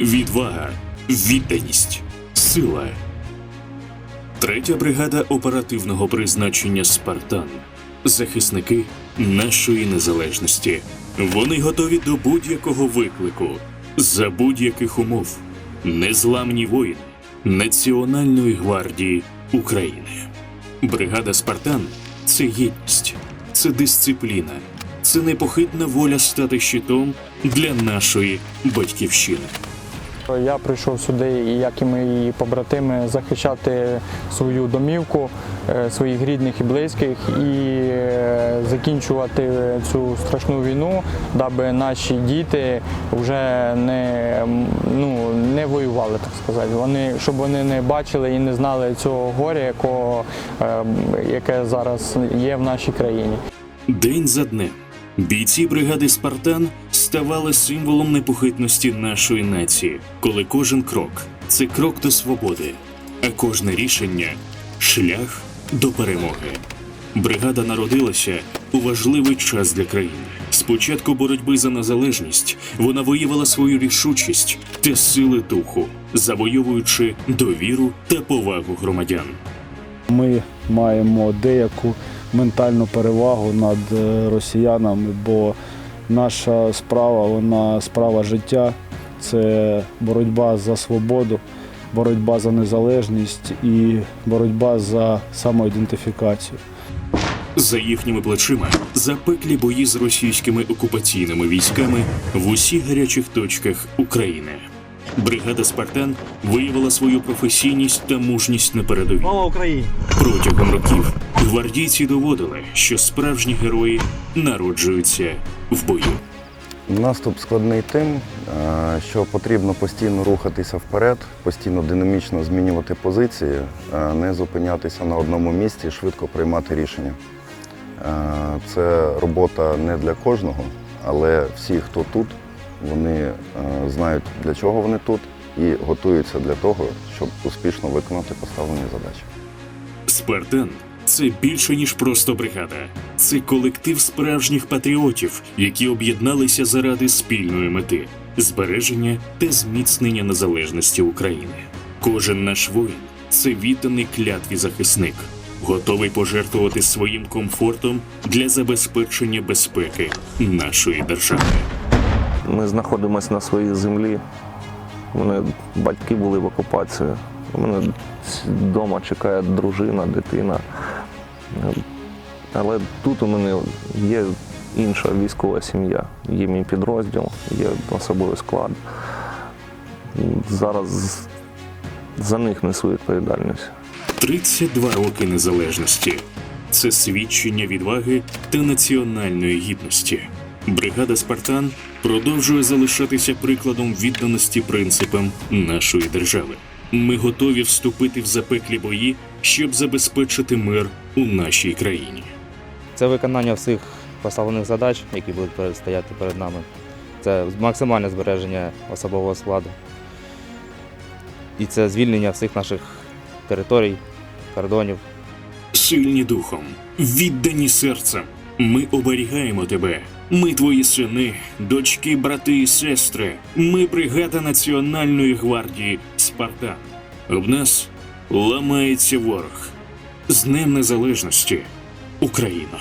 відвага, відданість, сила. Третя бригада оперативного призначення Спартан. Захисники нашої незалежності. Вони готові до будь-якого виклику, за будь-яких умов. Незламні воїни Національної гвардії України. Бригада Спартан це єдність, це дисципліна, це непохитна воля стати щитом для нашої батьківщини. Я прийшов сюди, як і мої побратими, захищати свою домівку, е, своїх рідних і близьких, і е, закінчувати цю страшну війну, даби наші діти вже не, ну, не воювали, так сказати. Вони, щоб вони не бачили і не знали цього горя, якого, е, яке зараз є в нашій країні. День за днем бійці бригади Спартан ставали символом непохитності нашої нації, коли кожен крок це крок до свободи, а кожне рішення шлях до перемоги. Бригада народилася у важливий час для країни. Спочатку боротьби за незалежність вона виявила свою рішучість та сили духу, завойовуючи довіру та повагу громадян. Ми маємо деяку ментальну перевагу над е, росіянами, бо наша справа, вона справа життя, це боротьба за свободу, боротьба за незалежність і боротьба за самоідентифікацію. За їхніми плечима запеклі бої з російськими окупаційними військами в усіх гарячих точках України. Бригада Спартан виявила свою професійність та мужність на передовій. Слава Україні! Протягом років гвардійці доводили, що справжні герої народжуються в бою. Наступ складний тим, е, що потрібно постійно рухатися вперед, постійно динамічно змінювати позиції, е, не зупинятися на одному місці, швидко приймати рішення. Е, Це робота не для кожного, але всі, хто тут, вони знають, для чого вони тут, і готуються для того, щоб успішно виконати поставлені задачі. Спартан це більше ніж просто бригада. Це колектив справжніх патріотів, які об'єдналися заради спільної мети збереження та зміцнення незалежності України. Кожен наш воїн це відданий клятві захисник, готовий пожертвувати своїм комфортом для забезпечення безпеки нашої держави. Ми знаходимося на своїй землі. У мене батьки були в окупації. У мене вдома чекає дружина, дитина. Але тут у мене є інша військова сім'я. Є мій підрозділ, є особовий склад. Зараз за них несу відповідальність. 32 роки незалежності це свідчення відваги та національної гідності. Бригада Спартан продовжує залишатися прикладом відданості принципам нашої держави. Ми готові вступити в запеклі бої, щоб забезпечити мир у нашій країні. Це виконання всіх поставлених задач, які будуть стояти перед нами. Це максимальне збереження особового складу. І це звільнення всіх наших територій, кордонів. Сильні духом, віддані серцем. Ми оберігаємо тебе. Ми твої сини, дочки, брати і сестри. Ми бригада Національної гвардії Спартан. Об нас ламається ворог. З Днем Незалежності, Україна!